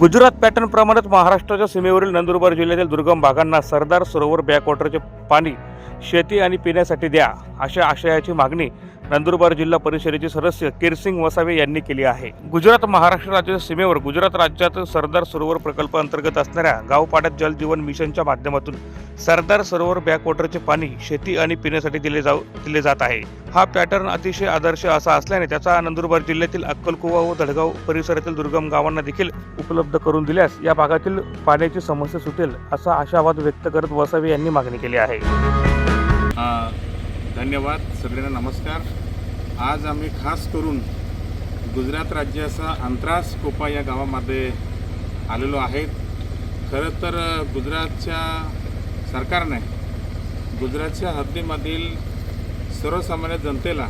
गुजरात पॅटर्नप्रमाणेच महाराष्ट्राच्या सीमेवरील नंदुरबार जिल्ह्यातील दुर्गम भागांना सरदार सरोवर बॅकवॉटरचे पाणी शेती आणि पिण्यासाठी द्या अशा आशयाची मागणी नंदुरबार जिल्हा परिषदेचे सदस्य किरसिंग वसावे यांनी केली आहे. गुजरात महाराष्ट्र राज्याच्या सीमेवर गुजरात राज्यात सरदार सरोवर प्रकल्प अंतर्गत असणाऱ्या गावपाड्यात जल जीवन मिशनच्या माध्यमातून सरदार सरोवर बॅकवॉटरचे पाणी शेती आणि पिण्यासाठी दिले जाऊ दिले जात आहे. हा पॅटर्न अतिशय आदर्श असा असल्याने त्याचा नंदुरबार जिल्ह्यातील अक्कलकुवा व धडगाव परिसरातील दुर्गम गावांना देखील उपलब्ध करून दिल्यास या भागातील पाण्याची समस्या सुटेल असा आशावाद व्यक्त करत वसावे यांनी मागणी केली आहे. धन्यवाद. सगळ्यांना नमस्कार. आज आम्ही खास करून गुजरात राज्याचा अंतरास कोपा या गावामध्ये आलेलो आहेत. खरं तर गुजरातच्या सरकारने गुजरातच्या हद्दीमधील सर्वसामान्य जनतेला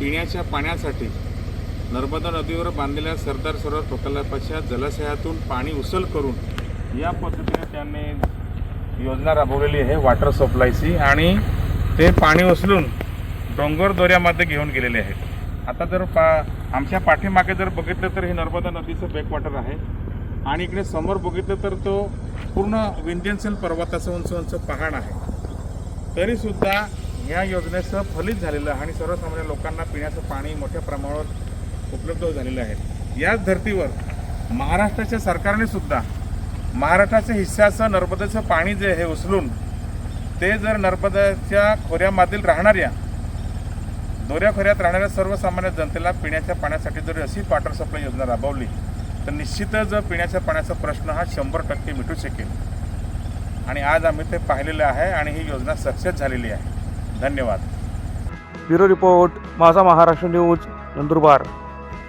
पिण्याच्या पाण्यासाठी नर्मदा नदीवर बांधलेल्या सरदार सरोवर प्रकल्पाच्या जलाशयातून पाणी उचल करून या पद्धतीने त्यांनी योजना राबवलेली आहे वॉटर सप्लायची आणि ते पाणी उचलून डोंगर दऱ्यामध्ये घेऊन गेलेले आहेत. आता जर पा आमच्या पाठीमागे जर बघितलं तर हे नर्मदा नदीचं बॅकवॉटर आहे. आणि इकडे समोर बघितलं तर तो पूर्ण विंध्यनसेल पर्वताचं उंच उंच पहाड आहे. तरीसुद्धा ह्या योजनेचं फलित झालेलं आणि सर्वसामान्य लोकांना पिण्याचं पाणी मोठ्या प्रमाणावर उपलब्ध झालेलं आहे. याच धर्तीवर महाराष्ट्राच्या सरकारने सुद्धा महाराष्ट्राच्या हिस्साचं नर्मदेचं पाणी जे हे उचलून ते जर नर्मदाच्या खोऱ्यामधील राहणाऱ्या दोऱ्या खोऱ्यात राहणाऱ्या सर्वसामान्य जनतेला पिण्याच्या पाण्यासाठी जर अशी वॉटर सप्लाय योजना राबवली तर निश्चितच पिण्याच्या पाण्याचा प्रश्न हा शंभर टक्के मिटू शकेल. आणि आज आम्ही ते पाहिलेलं आहे आणि ही योजना सक्सेस झालेली आहे. धन्यवाद. ब्युरो रिपोर्ट माझा महाराष्ट्र न्यूज नंदुरबार.